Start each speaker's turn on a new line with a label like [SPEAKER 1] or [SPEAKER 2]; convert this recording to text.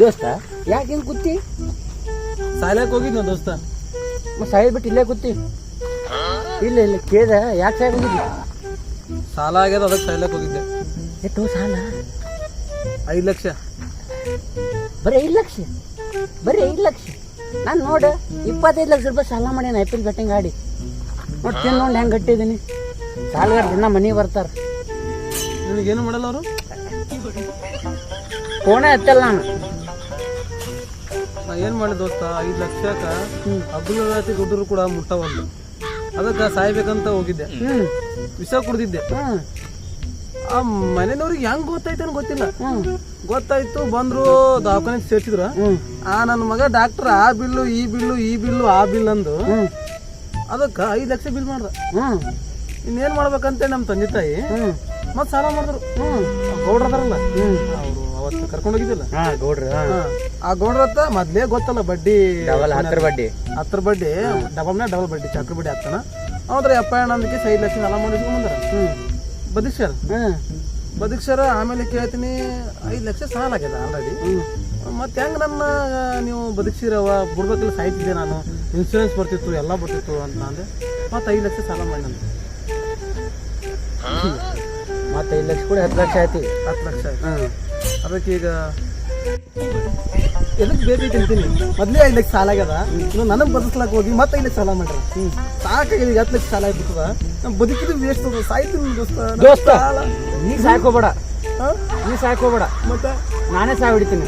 [SPEAKER 1] ದೋಸ್ತ ಯಾಕೆ ಹಿಂಗೆ ಕೂತಿ?
[SPEAKER 2] ಸಾಲಕ್ಕೆ ಹೋಗಿದ್ನ ದೋಸ್ತ?
[SPEAKER 1] ಸಾಯಿ ಬಿಟ್ಟು ಇಲ್ಲೇ ಕೂತಿ. ಇಲ್ಲ ಇಲ್ಲ ಕೇದ ಯಾಕೆ ಸಾಯಿ ಹೋಗಿದ್ದೆ
[SPEAKER 2] ಸಾಲ ಆಗ್ಯದ ಅದಕ್ಕೆ ಸಾಯ್ಲಕ್ಕೆ ಹೋಗಿದ್ದೆ.
[SPEAKER 1] ಎಷ್ಟು ಸಾಲ.
[SPEAKER 2] ಐದು ಲಕ್ಷ.
[SPEAKER 1] ಬರೀ ಐದು ಲಕ್ಷ? ಬರೀ ಐದು ಲಕ್ಷ? ನಾನು ನೋಡು ಇಪ್ಪತ್ತೈದು ಲಕ್ಷ ರೂಪಾಯಿ ಸಾಲ ಮಾಡಿ ಐ ಪಿ ಎಲ್ ಬೆಟ್ಟಿಂಗ್ ಆಡಿ. ನೋಡಿ ತಿಂದು ನೋಡಿ ಹೆಂಗೆ ಕಟ್ಟಿದ್ದೀನಿ ಸಾಲಗಾರ ದಿನ ಮನೆಗೆ ಬರ್ತಾರೆ.
[SPEAKER 2] ನಿನಗೇನು ಮಾಡಲ್ಲ ಅವರು?
[SPEAKER 1] ಫೋನೇ ಹತ್ತಲ್ಲ ನಾನು.
[SPEAKER 2] ನಾ ಏನು ಮಾಡಿದೆ ದೋಸ್ತ? ಐದು ಲಕ್ಷಕ್ಕ ಹಬ್ಬದ ರಾತ್ರಿ ದುಡ್ಡರು ಕೂಡ ಮುಟ್ಟವಲ್ದು ಅದಕ್ಕೆ ಸಾಯ್ಬೇಕಂತ ಹೋಗಿದ್ದೆ. ವಿಷ ಕುಡ್ದಿದ್ದೆ. ಆ ಮನೆಯವ್ರಿಗೆ ಹೆಂಗ್ ಗೊತ್ತಾಯ್ತೇನು ಗೊತ್ತಿಲ್ಲ.
[SPEAKER 1] ಹ್ಞೂ
[SPEAKER 2] ಗೊತ್ತಾಯ್ತು ಬಂದ್ರು ದವಾಖಾನೆ ಸೇರ್ಸಿದ್ರ ಆ ನನ್ನ ಮಗ ಡಾಕ್ಟರ್ ಆ ಬಿಲ್ಲು ಈ ಬಿಲ್ಲು ಈ ಬಿಲ್ಲು ಆ ಬಿಲ್ ಅಂದು. ಅದಕ್ಕೆ ಐದು ಲಕ್ಷ ಬಿಲ್ ಮಾಡ್ದ. ಇನ್ನೇನ್ ಮಾಡ್ಬೇಕಂತ ನಮ್ಮ ತಂದೆ ತಾಯಿ. ಮತ್ತೆ ಸಾಲ ಮಾಡಿದ್ರು.
[SPEAKER 1] ಹ್ಞೂ
[SPEAKER 2] ಗೌಡ್ರ ಅದಾರಲ್ಲ?
[SPEAKER 1] ಹ್ಞೂ
[SPEAKER 2] ಅವರು ಅವತ್ತು ಕರ್ಕೊಂಡು ಹೋಗಿದ್ದಿಲ್ಲ?
[SPEAKER 1] ಹಾ ಗೌಡ್ರಿ ಹಾಂ.
[SPEAKER 2] ಆ ಗೌಡ್ರ ಹತ್ತ ಮೊದ್ಲೇ ಗೊತ್ತಲ್ಲ ಬಡ್ಡಿ
[SPEAKER 1] ಡಬಲ್ ಹತ್ತರ ಬಡ್ಡಿ.
[SPEAKER 2] ಹತ್ತರ ಬಡ್ಡಿ ಡಬಲ್ ಮ್ಯಾಗ ಡಬಲ್ ಬಡ್ಡಿ ಚಕ್ರ ಬಡ್ಡಿ ಹಾಕ್ತಾನ. ಅವ್ರ ಅಪ್ಪ ನಂದಕ್ಕೆ ಐದು ಲಕ್ಷ ಸಾಲ ಮಾಡಿದ್ವಿ ಬಂದಾರ.
[SPEAKER 1] ಹ್ಞೂ
[SPEAKER 2] ಬದಿಕ್ಷರ್
[SPEAKER 1] ಹ್ಞೂ
[SPEAKER 2] ಸರ್ ಆಮೇಲೆ ಕೇಳ್ತೀನಿ ಐದು ಲಕ್ಷ ಸಾಲ ಆಗ್ಯದ ಆಲ್ರೆಡಿ
[SPEAKER 1] ಹ್ಞೂ
[SPEAKER 2] ಮತ್ತೆ ಹೆಂಗ್ ನನ್ನ ನೀವು ಬದುಕ್ಸಿರವ? ಬಿಡ್ಬೇಕಿಲ್ಲ ಸಾಯ್ತಿದ್ದೆ ನಾನು. ಇನ್ಶೂರೆನ್ಸ್ ಬರ್ತಿತ್ತು ಎಲ್ಲ ಬರ್ತಿತ್ತು ಅಂತ ಅಂದೆ. ಮತ್ತೆ ಐದು ಲಕ್ಷ ಸಾಲ ಮಾಡಿ ನಂದು.
[SPEAKER 1] ಮತ್ತೆ ಐದು ಲಕ್ಷ ಕೂಡ ಹತ್ತು ಲಕ್ಷ ಐತಿ
[SPEAKER 2] ಹತ್ತು ಲಕ್ಷ ಆಯ್ತು.
[SPEAKER 1] ಹ್ಞೂ
[SPEAKER 2] ಅದಕ್ಕೆ ಈಗ ಎದಕ್ಕೆ ಬೇಕು ತಿಂತೀನಿ ಮೊದಲೇ ಐದು ಲಕ್ಷ ಸಾಲ ಆಗ್ಯದ. ಇನ್ನು ನನಗೆ ಬದುಕ್ಲಾಕ ಹೋಗಿ ಮತ್ತೆ ಐದು ಲಕ್ಷ ಸಾಲ ಮಾಡ್ರಿ. ಸಾಕಾಗಿದೆ ಈಗ ಹತ್ತು ಲಕ್ಷ ಸಾಲ ಆಗ್ಬಿಟ್ಟದ. ನಮ್ಮ ಬದುಕಿದ್ರು ವೇಸ್ಟ್ ಅದ. ಸಾಯ್ತೀನಿ ದೋಸ್ತ.
[SPEAKER 1] ದೋಸ್ತ ನೀ ಸಾಯ್ಕೋಬೇಡ.
[SPEAKER 2] ಹಾ?
[SPEAKER 1] ನೀ ಸಾಕೋಬೇಡ
[SPEAKER 2] ಮತ್ತೆ?
[SPEAKER 1] ನಾನೇ ಸಾಯ್ಬಿಡ್ತೀನಿ